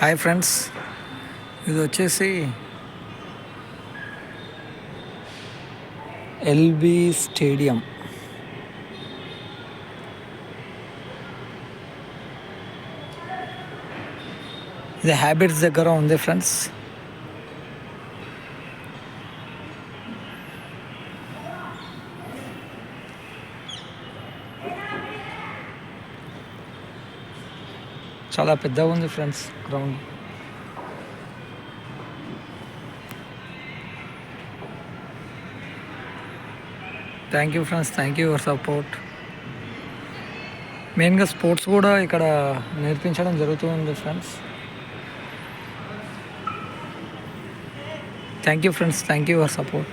Hi friends ఇది వచ్చేసి LB stadium. ఇది హ్యాబిట్స్ దగ్గర ఉంది ఫ్రెండ్స్. చాలా పెద్దగా ఉంది friends ground. Thank you friends thank you your support మెయిన్గా స్పోర్ట్స్ కూడా ఇక్కడ నేర్పించడం జరుగుతుంది friends thank you friends thank you your support